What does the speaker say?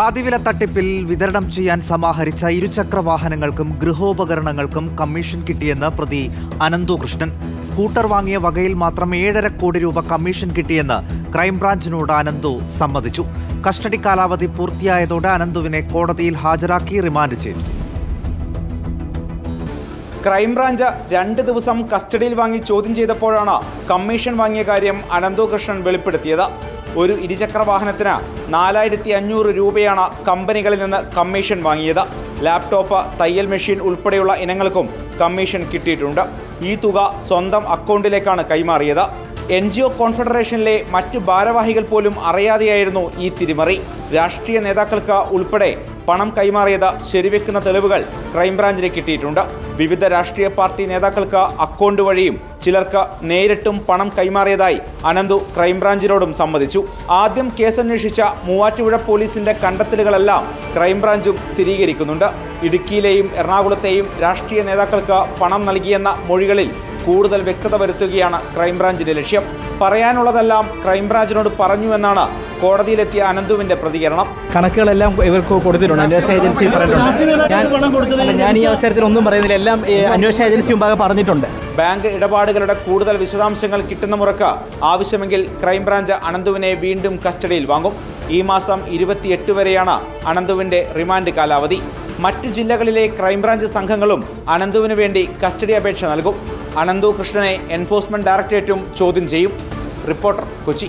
പാതിവില തട്ടിപ്പിൽ വിതരണം ചെയ്യാൻ സമാഹരിച്ച ഇരുചക്ര വാഹനങ്ങൾക്കും ഗൃഹോപകരണങ്ങൾക്കും കമ്മീഷൻ കിട്ടിയെന്ന് പ്രതി അനന്തു കൃഷ്ണൻ സ്കൂട്ടർ വാങ്ങിയ വകയിൽ മാത്രം ഏഴര കോടി രൂപ കമ്മീഷൻ കിട്ടിയെന്ന് ക്രൈംബ്രാഞ്ചിനോട് അനന്തു സമ്മതിച്ചു. കസ്റ്റഡി കാലാവധി പൂർത്തിയായതോടെ അനന്തുവിനെ കോടതിയിൽ ഹാജരാക്കി റിമാൻഡ് ചെയ്തു. ക്രൈംബ്രാഞ്ച് രണ്ട് ദിവസം കസ്റ്റഡിയിൽ വാങ്ങി ചോദ്യം ചെയ്തപ്പോഴാണ് കമ്മീഷൻ വാങ്ങിയ കാര്യം അനന്തു കൃഷ്ണൻ വെളിപ്പെടുത്തിയത്. ഒരു ഇരുചക്ര വാഹനത്തിന് നാലായിരത്തി അഞ്ഞൂറ് രൂപയാണ് കമ്പനികളിൽ നിന്ന് കമ്മീഷൻ വാങ്ങിയത്. ലാപ്ടോപ്പ് തയ്യൽ മെഷീൻ ഉൾപ്പെടെയുള്ള ഇനങ്ങൾക്കും കമ്മീഷൻ കിട്ടിയിട്ടുണ്ട്. ഈ തുക സ്വന്തം അക്കൗണ്ടിലേക്കാണ് കൈമാറിയത്. എൻ ജി ഒ കോൺഫെഡറേഷനിലെ മറ്റു ഭാരവാഹികൾ പോലും അറിയാതെയായിരുന്നു ഈ തിരിമറി. രാഷ്ട്രീയ നേതാക്കൾക്ക് ഉൾപ്പെടെ പണം കൈമാറിയത് ശരിവെക്കുന്ന തെളിവുകൾ ക്രൈംബ്രാഞ്ചിന് കിട്ടിയിട്ടുണ്ട്. വിവിധ രാഷ്ട്രീയ പാർട്ടി നേതാക്കൾക്ക് അക്കൗണ്ട് വഴിയും ചിലർക്ക് നേരിട്ടും പണം കൈമാറിയതായി അനന്തു ക്രൈംബ്രാഞ്ചിനോടും സമ്മതിച്ചു. ആദ്യം കേസന്വേഷിച്ച മൂവാറ്റുപുഴ പോലീസിന്റെ കണ്ടെത്തലുകളെല്ലാം ക്രൈംബ്രാഞ്ചും സ്ഥിരീകരിക്കുന്നുണ്ട്. ഇടുക്കിയിലെയും എറണാകുളത്തെയും രാഷ്ട്രീയ നേതാക്കൾക്ക് പണം നൽകിയെന്ന മൊഴികളിൽ കൂടുതൽ വ്യക്തത വരുത്തുകയാണ് ക്രൈംബ്രാഞ്ചിന്റെ ലക്ഷ്യം. പറയാനുള്ളതെല്ലാം ക്രൈംബ്രാഞ്ചിനോട് പറഞ്ഞുവെന്നാണ് കോടതിയിലെത്തിയ അനന്തുവിന്റെ പ്രതികരണം. കണക്കുകളെല്ലാം ഇവർക്ക് കൊടുത്തിട്ടുണ്ട് അന്വേഷണ ഏജൻസി പറഞ്ഞിട്ടുണ്ട്. ഞാൻ ഈ അവസരത്തിൽ ഒന്നും പറയുന്നില്ല എല്ലാം അന്വേഷണ ഏജൻസി മുമ്പാകെ പറഞ്ഞിട്ടുണ്ട്. ബാങ്ക് ഇടപാടുകളുടെ കൂടുതൽ വിശദാംശങ്ങൾ കിട്ടുന്ന മുറക്ക് ആവശ്യമെങ്കിൽ ക്രൈംബ്രാഞ്ച് അനന്തുവിനെ വീണ്ടും കസ്റ്റഡിയിൽ വാങ്ങും. ഈ മാസം ഇരുപത്തിയെട്ട് വരെയാണ് അനന്തുവിന്റെ റിമാൻഡ് കാലാവധി. മറ്റു ജില്ലകളിലെ ക്രൈംബ്രാഞ്ച് സംഘങ്ങളും അനന്തുവിന് വേണ്ടി കസ്റ്റഡി അപേക്ഷ നൽകും. അനന്തു കൃഷ്ണനെ എൻഫോഴ്സ്മെന്റ് ഡയറക്ടറേറ്റും ചോദ്യം ചെയ്യും. റിപ്പോർട്ടർ കൊച്ചി.